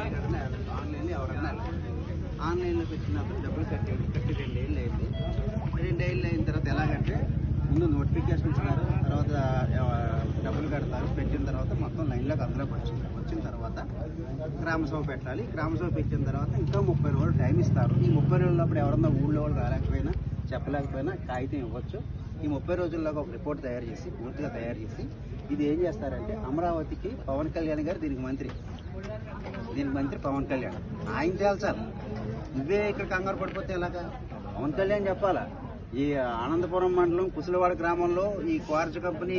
ఆన్లైన్లో ఎవరైనా ఆన్లైన్లోకి ఆన్లైన్లో పెట్టినప్పుడు డబ్బులు కట్టి కట్టి రెండేళ్ళు అయింది రెండు ఏళ్ళు అయిన తర్వాత ఎలాగంటే ముందు నోటిఫికేషన్ ఇస్తారు తర్వాత డబ్బులు కడతారు పెట్టిన తర్వాత మొత్తం లైన్లోకి అందులోకి వచ్చింది వచ్చిన తర్వాత గ్రామ సభ పెట్టాలి గ్రామ సభ పెట్టిన తర్వాత ఇంకా ముప్పై రోజులు టైం ఇస్తారు ఈ ముప్పై రోజులప్పుడు ఎవరన్నా ఊళ్ళో వాళ్ళు రాలేకపోయినా చెప్పలేకపోయినా కాగితం ఇవ్వచ్చు ఈ ముప్పై రోజుల్లోగా ఒక రిపోర్ట్ తయారు చేసి పూర్తిగా తయారు చేసి ఇది ఏం చేస్తారంటే అమరావతికి పవన్ కళ్యాణ్ గారు దీనికి మంత్రి. దీని మంత్రి పవన్ కళ్యాణ్. ఆయన తేల్చాలి నువ్వే ఇక్కడ కంగారు పడిపోతే ఎలాగా? పవన్ కళ్యాణ్ చెప్పాలా? ఈ ఆనందపురం మండలం కుసులవాడ గ్రామంలో ఈ క్వార్జ్ కంపెనీ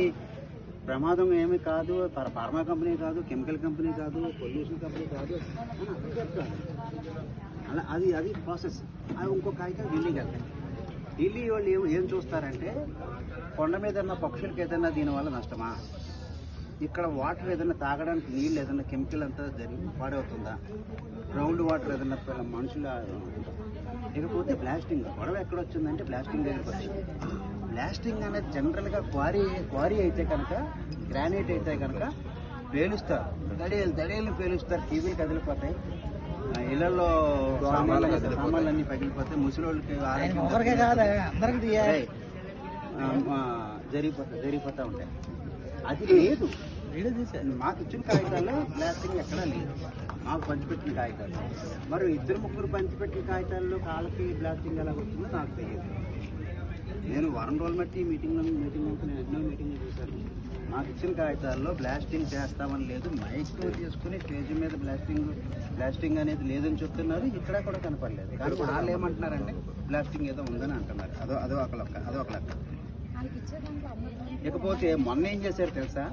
ప్రమాదం ఏమి కాదు ఫార్మా కంపెనీ కాదు కెమికల్ కంపెనీ కాదు పొల్యూషన్ కంపెనీ కాదు. అలా అది అది ప్రాసెస్. అది ఇంకో కాగితం ఢిల్లీకి వెళ్తాయి. ఢిల్లీ వాళ్ళు ఏం ఏం చూస్తారంటే కొండ మీద ఉన్న పక్షులకి ఏదైనా దీనివల్ల నష్టమా? ఇక్కడ వాటర్ ఏదైనా తాగడానికి నీళ్ళు ఏదైనా కెమికల్ అంతా జరిగి పాడవుతుందా? గ్రౌండ్ వాటర్ ఏదైనా మనుషుల ఇకపోతే బ్లాస్టింగ్ గొడవ ఎక్కడ వచ్చిందంటే బ్లాస్టింగ్ దగ్గరికి వచ్చింది. బ్లాస్టింగ్ అనేది జనరల్గా క్వారీ క్వారీ అయితే కనుక గ్రానైట్ అయితే కనుక పేలుస్తారు. దడేలు దడేలు పేలుస్తారు. టీవీలు కదిలిపోతాయి. ఇళ్ళలో సామాన్లు సామాన్లన్నీ పగిలిపోతాయి. ఆ, ఆ, జరిగిపోతా జరిగిపోతా ఉంటాయి. అది లేదు. మాకు ఇచ్చిన కాగితాల్లో ప్లాస్టింగ్ ఎక్కడా లేదు. మాకు పంచిపెట్టిన కాగితాలు. మరి ఇద్దరు ముగ్గురు పంచిపెట్టిన కాగితాల్లో కాళ్ళకి ప్లాస్టింగ్ ఎలా వచ్చిందో నాకు తెలియదు. నేను వారం రోజులు బట్టి మీటింగ్ మీటింగ్ నేను ఎన్నో మీటింగ్ చూశాను. మాకు ఇచ్చిన కాగితాల్లో బ్లాస్టింగ్ చేస్తామని లేదు. మైక్ తీసుకుని స్టేజ్ మీద బ్లాస్టింగ్ బ్లాస్టింగ్ అనేది లేదని చెప్తున్నారు. ఇక్కడ కూడా కనపడలేదు. కానీ వాళ్ళు ఏమంటున్నారంటే బ్లాస్టింగ్ ఏదో ఉందని అంటున్నారు. అదో అదో ఒక లెక్క అదో ఒక లెక్క. ఇకపోతే మొన్న ఏం చేశారు తెలుసా?